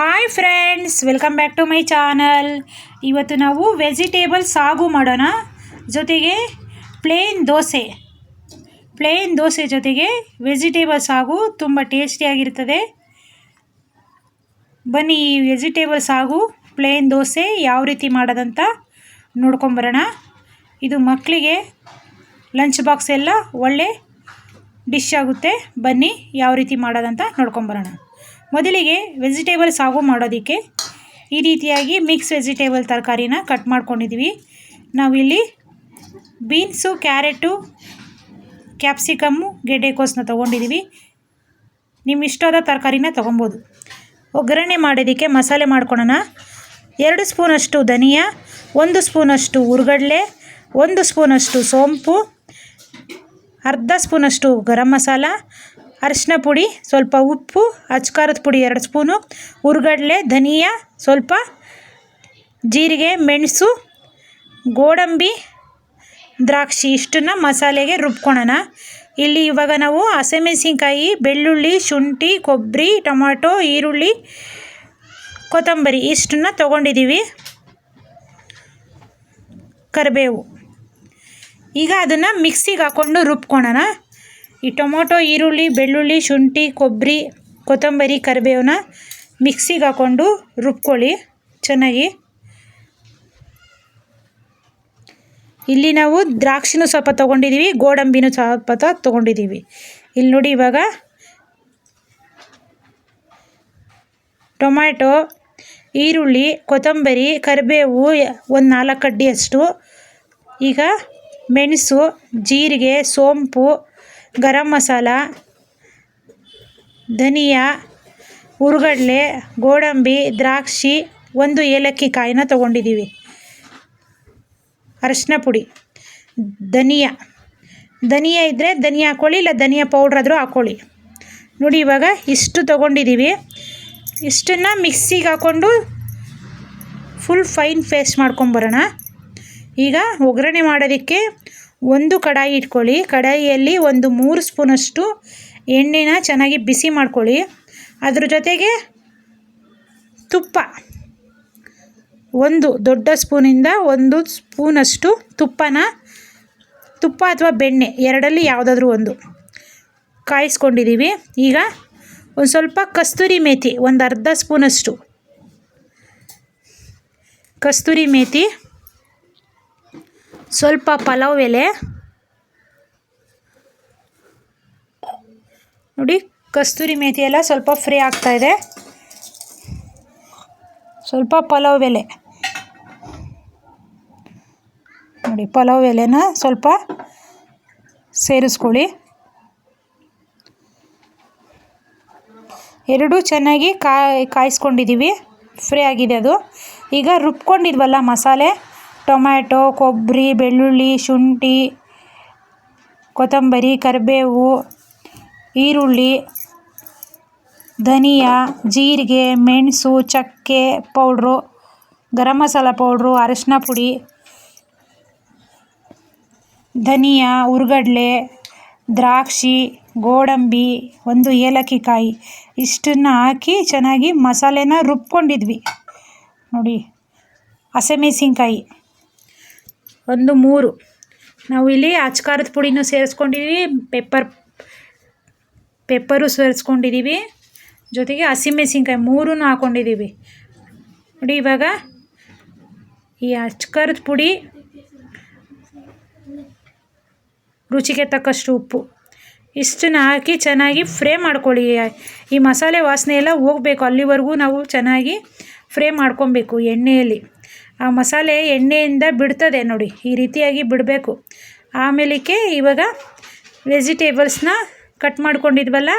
Hi friends welcome back to my channel ಇವತ್ತು ನಾವು vegetable ಸಾಗು ಮಾಡೋಣ. ಜೊತೆಗೆ ಪ್ಲೇನ್ ದೋಸೆ. ಪ್ಲೇನ್ ದೋಸೆ ಜೊತೆಗೆ ವೆಜಿಟೇಬಲ್ ಸಾಗು ತುಂಬ ಟೇಸ್ಟಿಯಾಗಿರ್ತದೆ ಬನ್ನಿ ಈ ವೆಜಿಟೇಬಲ್ ಸಾಗು ಪ್ಲೇನ್ ದೋಸೆ ಯಾವ ರೀತಿ ಮಾಡೋದಂತ ನೋಡ್ಕೊಂಬರೋಣ. ಇದು ಮಕ್ಕಳಿಗೆ ಲಂಚ್ ಬಾಕ್ಸ್ ಎಲ್ಲ ಒಳ್ಳೆ ಡಿಶ್ ಆಗುತ್ತೆ. ಬನ್ನಿ ಯಾವ ರೀತಿ ಮಾಡೋದಂತ ನೋಡ್ಕೊಂಬರೋಣ. ಮೊದಲಿಗೆ ವೆಜಿಟೇಬಲ್ ಸಾಗು ಮಾಡೋದಕ್ಕೆ ಈ ರೀತಿಯಾಗಿ ಮಿಕ್ಸ್ ವೆಜಿಟೇಬಲ್ ತರಕಾರಿನ ಕಟ್ ಮಾಡ್ಕೊಂಡಿದ್ದೀವಿ ನಾವಿಲ್ಲಿ ಬೀನ್ಸು ಕ್ಯಾರೆಟು ಕ್ಯಾಪ್ಸಿಕಮ್ಮು ಗೆಡ್ಡೆಕೋಸನ್ನ ತೊಗೊಂಡಿದ್ದೀವಿ ನಿಮ್ಮ ಇಷ್ಟವಾದ ತರಕಾರಿನ ತೊಗೊಬೋದು. ಒಗ್ಗರಣೆ ಮಾಡೋದಕ್ಕೆ ಮಸಾಲೆ ಮಾಡ್ಕೊಳೋಣ. ಎರಡು ಸ್ಪೂನಷ್ಟು ಧನಿಯಾ, ಒಂದು ಸ್ಪೂನಷ್ಟು ಹುರ್ಗಡ್ಲೆ ಒಂದು ಸ್ಪೂನಷ್ಟು ಸೋಂಪು, ಅರ್ಧ ಸ್ಪೂನಷ್ಟು ಗರಂ ಮಸಾಲ ಅರಿಶಿನ ಪುಡಿ, ಸ್ವಲ್ಪ ಉಪ್ಪು, ಅಚ್ಕಾರದ ಪುಡಿ ಎರಡು ಸ್ಪೂನು, ಹುರ್ಗಡ್ಲೆ, ಧನಿಯಾ, ಸ್ವಲ್ಪ ಜೀರಿಗೆ, ಮೆಣಸು, ಗೋಡಂಬಿ, ದ್ರಾಕ್ಷಿ ಇಷ್ಟನ್ನು ಮಸಾಲೆಗೆ ರುಬ್ಕೊಳ್ಳೋಣ ಇಲ್ಲಿ ಇವಾಗ ನಾವು ಹಸಿಮೆಣಸಿನ್ಕಾಯಿ, ಬೆಳ್ಳುಳ್ಳಿ, ಶುಂಠಿ, ಕೊಬ್ಬರಿ, ಟೊಮಾಟೊ, ಈರುಳ್ಳಿ, ಕೊತ್ತಂಬರಿ ಇಷ್ಟನ್ನ ತೊಗೊಂಡಿದ್ದೀವಿ ಕರಿಬೇವು. ಈಗ ಅದನ್ನು ಮಿಕ್ಸಿಗೆ ಹಾಕ್ಕೊಂಡು ರುಬ್ಕೊಳ್ಳೋಣ ಈ ಟೊಮೊಟೊ, ಈರುಳ್ಳಿ, ಬೆಳ್ಳುಳ್ಳಿ, ಶುಂಠಿ, ಕೊಬ್ಬರಿ, ಕೊತ್ತಂಬರಿ ಕರಿಬೇವನ್ನ ಮಿಕ್ಸಿಗೆ ಹಾಕ್ಕೊಂಡು ರುಬ್ಕೊಳ್ಳಿ. ಚೆನ್ನಾಗಿ. ಇಲ್ಲಿ ನಾವು ದ್ರಾಕ್ಷಿನೂ ಸ್ವಲ್ಪ ತೊಗೊಂಡಿದ್ದೀವಿ, ಗೋಡಂಬಿನೂ ಸ್ವಲ್ಪ ತೊಗೊಂಡಿದ್ದೀವಿ. ಇಲ್ಲಿ ನೋಡಿ ಇವಾಗ ಟೊಮ್ಯಾಟೊ, ಈರುಳ್ಳಿ, ಕೊತ್ತಂಬರಿ, ಕರಿಬೇವು ಒಂದು ನಾಲ್ಕು ಕಡ್ಡಿಯಷ್ಟು ಈಗ ಮೆಣಸು, ಜೀರಿಗೆ, ಸೋಂಪು ಗರಂ ಮಸಾಲ, ಧನಿಯಾ, ಹುರ್ಗಡ್ಲೆ, ಗೋಡಂಬಿ, ದ್ರಾಕ್ಷಿ, ಒಂದು ಏಲಕ್ಕಿ ಕಾಯಿನ ತೊಗೊಂಡಿದ್ದೀವಿ ಅರಶಿನ ಪುಡಿ. ಧನಿಯಾ. ಧನಿಯಾ ಇದ್ದರೆ ಧನಿಯಾ ಹಾಕ್ಕೊಳ್ಳಿ ಇಲ್ಲ ಧನಿಯಾ ಪೌಡ್ರ್ ಆದರೂ ಹಾಕ್ಕೊಳ್ಳಿ ನೋಡಿ ಇವಾಗ ಇಷ್ಟು ತೊಗೊಂಡಿದ್ದೀವಿ ಇಷ್ಟನ್ನು ಮಿಕ್ಸಿಗೆ ಹಾಕ್ಕೊಂಡು ಫುಲ್ ಫೈನ್ ಪೇಸ್ಟ್ ಮಾಡ್ಕೊಂಬರೋಣ ಈಗ ಒಗ್ಗರಣೆ ಮಾಡೋದಕ್ಕೆ ಒಂದು ಕಡಾಯಿ ಇಟ್ಕೊಳ್ಳಿ. ಕಡಾಯಿಯಲ್ಲಿ ಒಂದು ಮೂರು ಸ್ಪೂನಷ್ಟು ಎಣ್ಣೆನ ಚೆನ್ನಾಗಿ ಬಿಸಿ ಮಾಡ್ಕೊಳ್ಳಿ. ಅದ್ರ ಜೊತೆಗೆ ತುಪ್ಪ. ಒಂದು ದೊಡ್ಡ ಸ್ಪೂನಿಂದ ಒಂದು ಸ್ಪೂನಷ್ಟು ತುಪ್ಪನ, ತುಪ್ಪ ಅಥವಾ ಬೆಣ್ಣೆ, ಎರಡಲ್ಲಿ ಯಾವುದಾದ್ರೂ ಒಂದು ಕಾಯಿಸ್ಕೊಂಡಿದ್ದೀವಿ. ಈಗ ಒಂದು ಸ್ವಲ್ಪ ಕಸ್ತೂರಿ ಮೇಥಿ ಒಂದು ಅರ್ಧ ಸ್ಪೂನಷ್ಟು ಕಸ್ತೂರಿ ಮೇಥಿ ಸ್ವಲ್ಪ ಪಲಾವ್ ಎಲೆ. ನೋಡಿ, ಕಸ್ತೂರಿ ಮೇಥಿ ಎಲ್ಲ ಸ್ವಲ್ಪ ಫ್ರೈ ಆಗ್ತಾಯಿದೆ ಸ್ವಲ್ಪ ಪಲಾವ್ ಎಲೆ. ನೋಡಿ, ಪಲಾವ್ ಎಲೆನ ಸ್ವಲ್ಪ ಸೇರಿಸ್ಕೊಳ್ಳಿ. ಎರಡೂ ಚೆನ್ನಾಗಿ ಕಾಯಿ ಕಾಯಿಸ್ಕೊಂಡಿದ್ದೀವಿ ಫ್ರೀ ಆಗಿದೆ ಅದು. ಈಗ ರುಬ್ಕೊಂಡಿದ್ವಲ್ಲ ಮಸಾಲೆ ಟೊಮ್ಯಾಟೊ, ಕೊಬ್ಬರಿ, ಬೆಳ್ಳುಳ್ಳಿ, ಶುಂಠಿ, ಕೊತ್ತಂಬರಿ, ಕರಿಬೇವು, ಈರುಳ್ಳಿ, ಧನಿಯಾ, ಜೀರಿಗೆ, ಮೆಣಸು, ಚಕ್ಕೆ ಪೌಡ್ರು, ಗರಂ ಮಸಾಲ ಪೌಡ್ರು ಅರಶಿನ ಪುಡಿ, ಧನಿಯಾ ಹುರ್ಗಡ್ಲೆ ದ್ರಾಕ್ಷಿ, ಗೋಡಂಬಿ, ಒಂದು ಏಲಕ್ಕಿ ಕಾಯಿ ಇಷ್ಟನ್ನು ಹಾಕಿ ಚೆನ್ನಾಗಿ ಮಸಾಲೆನ ರುಬ್ಕೊಂಡಿದ್ವಿ. ನೋಡಿ, ಹಸಿಮೆಣಸಿನ್ಕಾಯಿ. ಒಂದು ಮೂರು. ನಾವು ಇಲ್ಲಿ ಅಚ್ಕಾರದ ಪುಡಿನೂ ಸೇರಿಸ್ಕೊಂಡಿದ್ದೀವಿ ಪೆಪ್ಪರ್ ಪೆಪ್ಪರು ಸೇರಿಸ್ಕೊಂಡಿದ್ದೀವಿ ಜೊತೆಗೆ ಹಸಿಮೆಣಸಿನ್ಕಾಯಿ ಮೂರೂ ಹಾಕ್ಕೊಂಡಿದ್ದೀವಿ ನೋಡಿ ಇವಾಗ ಈ ಅಚ್ಕಾರದ ಪುಡಿ ರುಚಿಗೆ ತಕ್ಕಷ್ಟು ಉಪ್ಪು. ಇಷ್ಟನ್ನ ಹಾಕಿ ಚೆನ್ನಾಗಿ ಫ್ರೈ ಮಾಡ್ಕೊಳ್ಳಿ. ಈ ಮಸಾಲೆ ವಾಸನೆ ಎಲ್ಲ ಹೋಗಬೇಕು. ಅಲ್ಲಿವರೆಗೂ ನಾವು ಚೆನ್ನಾಗಿ ಫ್ರೈ ಮಾಡ್ಕೊಬೇಕು ಎಣ್ಣೆಯಲ್ಲಿ. ಆ ಮಸಾಲೆ ಎಣ್ಣೆಯಿಂದ ಬಿಡ್ತದೆ ನೋಡಿ, ಈ ರೀತಿಯಾಗಿ ಬಿಡಬೇಕು. ಆಮೇಲಕ್ಕೆ ಇವಾಗ ವೆಜಿಟೇಬಲ್ಸ್ನ ಕಟ್ ಮಾಡ್ಕೊಂಡಿದ್ವಲ್ಲ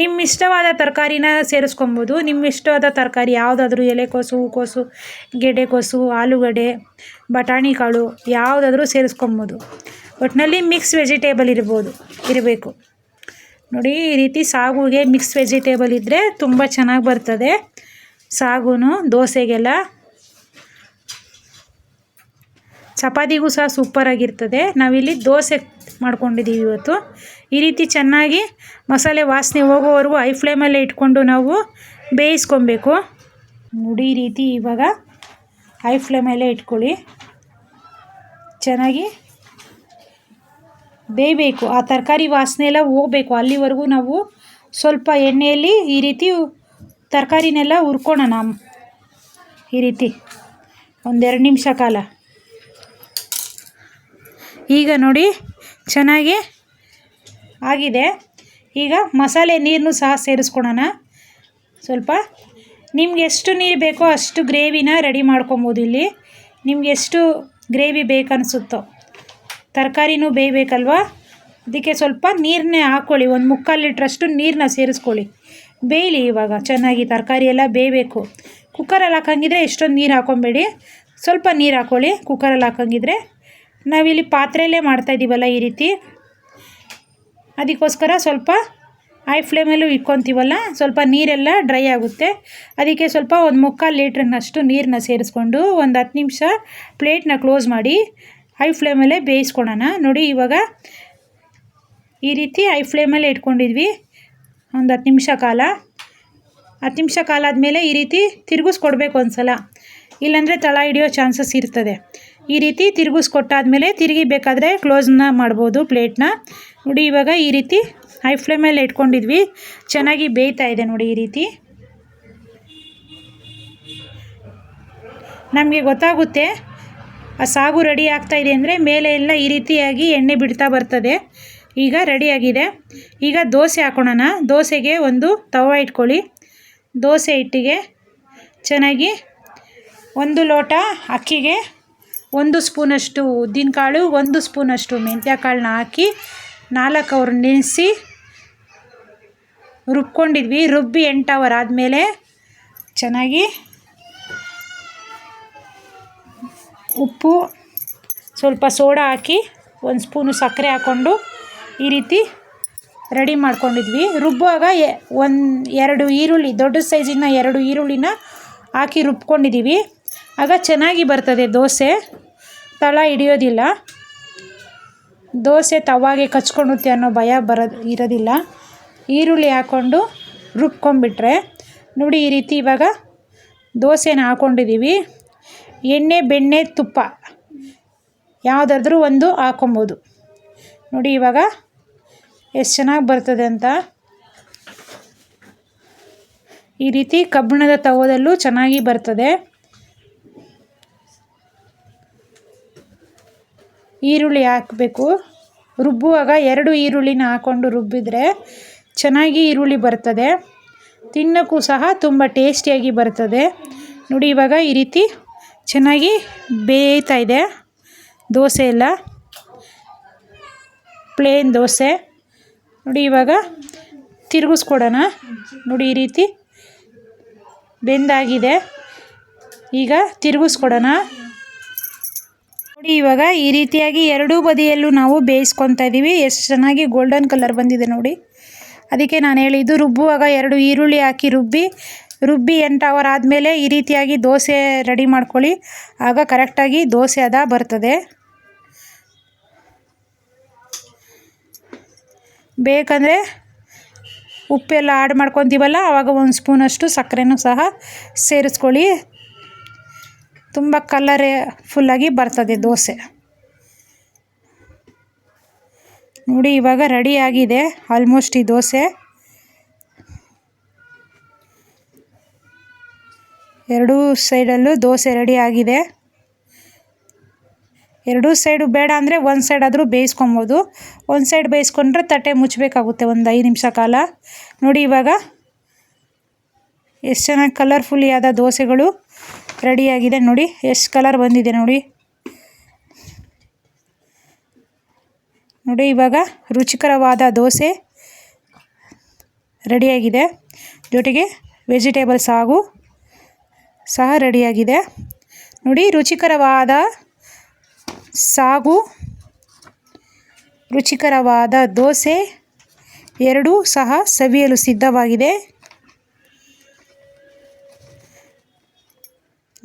ನಿಮ್ಮ ಇಷ್ಟವಾದ ತರಕಾರಿನ ಸೇರಿಸ್ಕೊಬೋದು. ನಿಮ್ಮ ಇಷ್ಟವಾದ ತರಕಾರಿ ಯಾವುದಾದ್ರೂ ಎಲೆಕೋಸು, ಹೂಕೋಸು, ಗೆಡ್ಡೆಕೋಸು, ಆಲೂಗಡ್ಡೆ, ಬಟಾಣಿ ಕಾಳು ಯಾವುದಾದ್ರೂ ಸೇರಿಸ್ಕೊಬೋದು. ಒಟ್ಟಿನಲ್ಲಿ ಮಿಕ್ಸ್ ವೆಜಿಟೇಬಲ್ ಇರ್ಬೋದು, ಇರಬೇಕು. ನೋಡಿ, ಈ ರೀತಿ ಸಾಗುಗೆ ಮಿಕ್ಸ್ ವೆಜಿಟೇಬಲ್ ಇದ್ದರೆ ತುಂಬ ಚೆನ್ನಾಗಿ ಬರ್ತದೆ. ಸಾಗುನು, ದೋಸೆಗೆಲ್ಲ ಚಪಾತಿಗೂ ಸಹ ಸೂಪರಾಗಿರ್ತದೆ ನಾವಿಲ್ಲಿ ದೋಸೆ ಮಾಡ್ಕೊಂಡಿದ್ದೀವಿ ಇವತ್ತು. ಈ ರೀತಿ ಚೆನ್ನಾಗಿ ಮಸಾಲೆ ವಾಸನೆ ಹೋಗೋವರೆಗೂ ಐ ಫ್ಲೇಮಲ್ಲೇ ಇಟ್ಕೊಂಡು ನಾವು ಬೇಯಿಸ್ಕೊಬೇಕು. ನೋಡಿ ಈ ರೀತಿ ಇವಾಗ ಹೈ ಫ್ಲೇಮಲ್ಲೇ ಇಟ್ಕೊಳ್ಳಿ. ಚೆನ್ನಾಗಿ ಬೇಯಬೇಕು. ಆ ತರಕಾರಿ ವಾಸನೆ ಎಲ್ಲ ಹೋಗಬೇಕು. ಅಲ್ಲಿವರೆಗೂ ನಾವು ಸ್ವಲ್ಪ ಎಣ್ಣೆಯಲ್ಲಿ ಈ ರೀತಿ ತರಕಾರಿನೆಲ್ಲ ಹುರ್ಕೊಳ್ಳೋಣ. ಈ ರೀತಿ ಒಂದೆರಡು ನಿಮಿಷ ಕಾಲ. ಈಗ ನೋಡಿ, ಚೆನ್ನಾಗಿ ಆಗಿದೆ. ಈಗ ಮಸಾಲೆ ನೀರನ್ನು ಸಹ ಸೇರಿಸ್ಕೊಳೋಣ. ಸ್ವಲ್ಪ. ನಿಮ್ಗೆ ಎಷ್ಟು ನೀರು ಬೇಕೋ ಅಷ್ಟು ಗ್ರೇವಿನ ರೆಡಿ ಮಾಡ್ಕೊಬೋದು ಇಲ್ಲಿ. ನಿಮ್ಗೆ ಎಷ್ಟು ಗ್ರೇವಿ ಬೇಕನ್ನಿಸುತ್ತೋ ತರಕಾರಿನೂ ಬೇಯಬೇಕಲ್ವಾ? ಅದಕ್ಕೆ ಸ್ವಲ್ಪ ನೀರನ್ನೇ ಹಾಕ್ಕೊಳ್ಳಿ ಒಂದು ಮುಕ್ಕಾಲು ಲೀಟ್ರಷ್ಟು ನೀರನ್ನ ಸೇರಿಸ್ಕೊಳ್ಳಿ. ಬೇಯಲಿ ಇವಾಗ. ಚೆನ್ನಾಗಿ ತರಕಾರಿ ಎಲ್ಲ ಬೇಯಬೇಕು. ಕುಕ್ಕರಲ್ಲಿ ಹಾಕಂಗಿದ್ರೆ ಎಷ್ಟೊಂದು ನೀರು ಹಾಕ್ಕೊಬೇಡಿ ಸ್ವಲ್ಪ ನೀರು ಹಾಕ್ಕೊಳ್ಳಿ ಕುಕ್ಕರಲ್ಲಿ ಹಾಕಂಗಿದ್ರೆ ನಾವಿಲ್ಲಿ ಪಾತ್ರೆಯಲ್ಲೇ ಮಾಡ್ತಾಯಿದ್ದೀವಲ್ಲ ಈ ರೀತಿ. ಅದಕ್ಕೋಸ್ಕರ ಸ್ವಲ್ಪ ಹೈ ಫ್ಲೇಮಲ್ಲೂ ಇಟ್ಕೊತೀವಲ್ಲ, ಸ್ವಲ್ಪ ನೀರೆಲ್ಲ ಡ್ರೈ ಆಗುತ್ತೆ. ಅದಕ್ಕೆ ಸ್ವಲ್ಪ ಒಂದು ಮುಕ್ಕಾಲು ಲೀಟ್ರನ್ನಷ್ಟು ನೀರನ್ನ ಸೇರಿಸ್ಕೊಂಡು ಒಂದು ಹತ್ತು ನಿಮಿಷ ಪ್ಲೇಟ್ನ ಕ್ಲೋಸ್ ಮಾಡಿ ಹೈ ಫ್ಲೇಮಲ್ಲೇ ಬೇಯಿಸ್ಕೊಳೋಣ. ನೋಡಿ ಇವಾಗ ಈ ರೀತಿ ಹೈ ಫ್ಲೇಮಲ್ಲೇ ಇಟ್ಕೊಂಡಿದ್ವಿ. ಒಂದು ಹತ್ತು ನಿಮಿಷ ಕಾಲ. ಹತ್ತು ನಿಮಿಷ ಕಾಲ ಆದಮೇಲೆ ಈ ರೀತಿ ತಿರುಗಿಸ್ಕೊಡ್ಬೇಕು ಒಂದು ಸಲ ಇಲ್ಲಾಂದರೆ ತಳ ಹಿಡಿಯೋ ಚಾನ್ಸಸ್ ಇರ್ತದೆ. ಈ ರೀತಿ ತಿರುಗಿಸ್ಕೊಟ್ಟಾದ್ಮೇಲೆ ತಿರುಗಿ ಬೇಕಾದರೆ ಕ್ಲೋಸ್ನ ಮಾಡ್ಬೋದು ಪ್ಲೇಟ್ನ. ನೋಡಿ, ಇವಾಗ ಈ ರೀತಿ ಹೈ ಫ್ಲೇಮಲ್ಲಿ ಇಟ್ಕೊಂಡಿದ್ವಿ. ಚೆನ್ನಾಗಿ ಬೇಯ್ತಾ ಇದೆ ನೋಡಿ ಈ ರೀತಿ. ನಮಗೆ ಗೊತ್ತಾಗುತ್ತೆ, ಆ ಸಾಗು ರೆಡಿ ಆಗ್ತಾ ಇದೆ ಅಂದರೆ ಮೇಲೆ ಎಲ್ಲ ಈ ರೀತಿಯಾಗಿ ಎಣ್ಣೆ ಬಿಡ್ತಾ ಬರ್ತದೆ. ಈಗ ರೆಡಿಯಾಗಿದೆ ಈಗ ದೋಸೆ ಹಾಕೋಣ ದೋಸೆಗೆ ಒಂದು ತವ ಇಟ್ಕೊಳ್ಳಿ. ದೋಸೆ ಹಿಟ್ಟಿಗೆ ಚೆನ್ನಾಗಿ ಒಂದು ಲೋಟ ಅಕ್ಕಿಗೆ ಒಂದು ಸ್ಪೂನಷ್ಟು ಉದ್ದಿನಕಾಳು ಒಂದು ಸ್ಪೂನಷ್ಟು ಮೆಂತ್ಯ ಕಾಳನ್ನ ಹಾಕಿ ನಾಲ್ಕು ಅವ್ರು ನೆನೆಸಿ ರುಬ್ಕೊಂಡಿದ್ವಿ. ರುಬ್ಬಿ ಎಂಟು ಅವರ್ ಆದಮೇಲೆ ಚೆನ್ನಾಗಿ ಉಪ್ಪು, ಸ್ವಲ್ಪ ಸೋಡಾ ಹಾಕಿ ಒಂದು ಸ್ಪೂನು ಸಕ್ಕರೆ ಹಾಕ್ಕೊಂಡು ಈ ರೀತಿ ರೆಡಿ ಮಾಡ್ಕೊಂಡಿದ್ವಿ. ರುಬ್ಬುವಾಗ ಒಂದು ಎರಡು ಈರುಳ್ಳಿ, ದೊಡ್ಡ ಸೈಜಿನ ಎರಡು ಈರುಳ್ಳಿನ ಹಾಕಿ ರುಬ್ಕೊಂಡಿದ್ದೀವಿ. ಆಗ ಚೆನ್ನಾಗಿ ಬರ್ತದೆ ದೋಸೆ. ತಳ ಹಿಡಿಯೋದಿಲ್ಲ. ದೋಸೆ ತವಾಗೆ ಕಚ್ಕೊಳುತ್ತೆ ಅನ್ನೋ ಭಯ ಬರೋದು ಇರೋದಿಲ್ಲ. ಈರುಳ್ಳಿ ಹಾಕ್ಕೊಂಡು ರುಬ್ಕೊಂಬಿಟ್ರೆ ನೋಡಿ ಈ ರೀತಿ ಇವಾಗ ದೋಸೆನ ಹಾಕ್ಕೊಂಡಿದ್ದೀವಿ ಎಣ್ಣೆ, ಬೆಣ್ಣೆ, ತುಪ್ಪ ಯಾವುದಾದ್ರೂ ಒಂದು ಹಾಕೊಬೋದು. ನೋಡಿ ಇವಾಗ ಎಷ್ಟು ಚೆನ್ನಾಗಿ ಬರ್ತದೆ ಅಂತ. ಈ ರೀತಿ ಕಬ್ಬಿಣದ ತವದಲ್ಲೂ ಚೆನ್ನಾಗಿ ಬರ್ತದೆ. ಈರುಳ್ಳಿ ಹಾಕಬೇಕು. ರುಬ್ಬುವಾಗ ಎರಡು ಈರುಳ್ಳಿನ ಹಾಕ್ಕೊಂಡು ರುಬ್ಬಿದರೆ ಚೆನ್ನಾಗಿ ಈರುಳ್ಳಿ ಬರ್ತದೆ. ತಿನ್ನೋಕ್ಕೂ ಸಹ ತುಂಬ ಟೇಸ್ಟಿಯಾಗಿ ಬರ್ತದೆ. ನೋಡಿ, ಇವಾಗ ಈ ರೀತಿ ಚೆನ್ನಾಗಿ ಬೇಯ್ತಾ ಇದೆ. ದೋಸೆ ಎಲ್ಲ. ಪ್ಲೇನ್ ದೋಸೆ. ನೋಡಿ, ಇವಾಗ ತಿರುಗಿಸ್ಕೊಡೋಣ. ನೋಡಿ, ಈ ರೀತಿ ಬೆಂದಾಗಿದೆ. ಈಗ ತಿರುಗಿಸ್ಕೊಡೋಣ. ನೋಡಿ, ಇವಾಗ ಈ ರೀತಿಯಾಗಿ ಎರಡೂ ಬದಿಯಲ್ಲೂ ನಾವು ಬೇಯಿಸ್ಕೊತಾ ಇದ್ದೀವಿ ಎಷ್ಟು ಚೆನ್ನಾಗಿ ಗೋಲ್ಡನ್ ಕಲರ್ ಬಂದಿದೆ ನೋಡಿ. ಅದಕ್ಕೆ ನಾನು ಹೇಳಿದ್ದು, ರುಬ್ಬುವಾಗ ಎರಡು ಈರುಳ್ಳಿ ಹಾಕಿ ರುಬ್ಬಿ ರುಬ್ಬಿ ಎಂಟು ಅವರ್ ಆದಮೇಲೆ ಈ ರೀತಿಯಾಗಿ ದೋಸೆ ರೆಡಿ ಮಾಡ್ಕೊಳ್ಳಿ. ಆಗ ಕರೆಕ್ಟಾಗಿ ದೋಸೆ ಅದ ಬರ್ತದೆ. ಬೇಕಂದರೆ ಉಪ್ಪೆಲ್ಲ ಆಡ್ ಮಾಡ್ಕೊತೀವಲ್ಲ ಆವಾಗ ಒಂದು ಸ್ಪೂನಷ್ಟು ಸಕ್ಕರೆನೂ ಸಹ ಸೇರಿಸ್ಕೊಳ್ಳಿ. ತುಂಬ ಕಲರೇ ಫುಲ್ಲಾಗಿ ಬರ್ತದೆ ದೋಸೆ. ನೋಡಿ ಇವಾಗ ರೆಡಿ ಆಗಿದೆ ಆಲ್ಮೋಸ್ಟ್ ಈ ದೋಸೆ. ಎರಡೂ ಸೈಡಲ್ಲೂ ದೋಸೆ ರೆಡಿ ಆಗಿದೆ. ಎರಡೂ ಸೈಡು ಬೇಡ ಅಂದರೆ ಒಂದು ಸೈಡ್ ಆದರೂ ಬೇಯಿಸ್ಕೊಬೋದು. ಒಂದು ಸೈಡ್ ಬೇಯಿಸ್ಕೊಂಡ್ರೆ ತಟ್ಟೆ ಮುಚ್ಚಬೇಕಾಗುತ್ತೆ ಒಂದು ಐದು ನಿಮಿಷ ಕಾಲ. ನೋಡಿ ಇವಾಗ ಎಷ್ಟು ಚೆನ್ನಾಗಿ ಕಲರ್ಫುಲ್ಲಿ ಆದ ದೋಸೆಗಳು. ರೆಡಿಯಾಗಿದೆ. ನೋಡಿ, ಎಷ್ಟು ಕಲರ್ ಬಂದಿದೆ ನೋಡಿ. ನೋಡಿ, ಇವಾಗ ರುಚಿಕರವಾದ ದೋಸೆ ರೆಡಿಯಾಗಿದೆ. ಜೊತೆಗೆ ವೆಜಿಟೇಬಲ್ಸ್ ಸಾಗು ಸಹ ರೆಡಿಯಾಗಿದೆ. ನೋಡಿ, ರುಚಿಕರವಾದ ಸಾಗು, ರುಚಿಕರವಾದ ದೋಸೆ, ಎರಡೂ ಸಹ ಸವಿಯಲು ಸಿದ್ಧವಾಗಿದೆ.